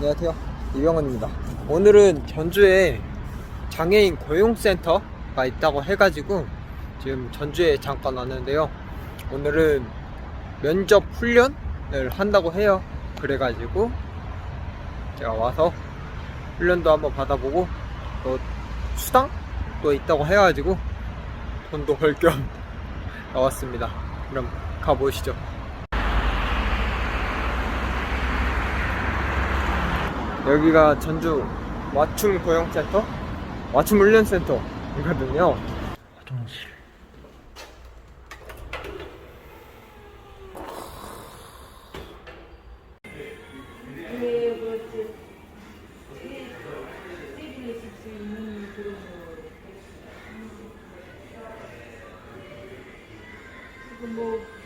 안녕하세요. 이병헌입니다. 오늘은 전주에 장애인 고용센터가 있다고 해가지고 지금 전주에 잠깐 왔는데요. 오늘은 면접 훈련을 한다고 해요. 그래가지고 제가 와서 훈련도 한번 받아보고 또 수당도 있다고 해가지고 돈도 벌 겸 나왔습니다. 그럼 가보시죠. 여기가 전주 맞춤 고용센터? 맞춤 훈련센터이거든요. 화장실. 뭐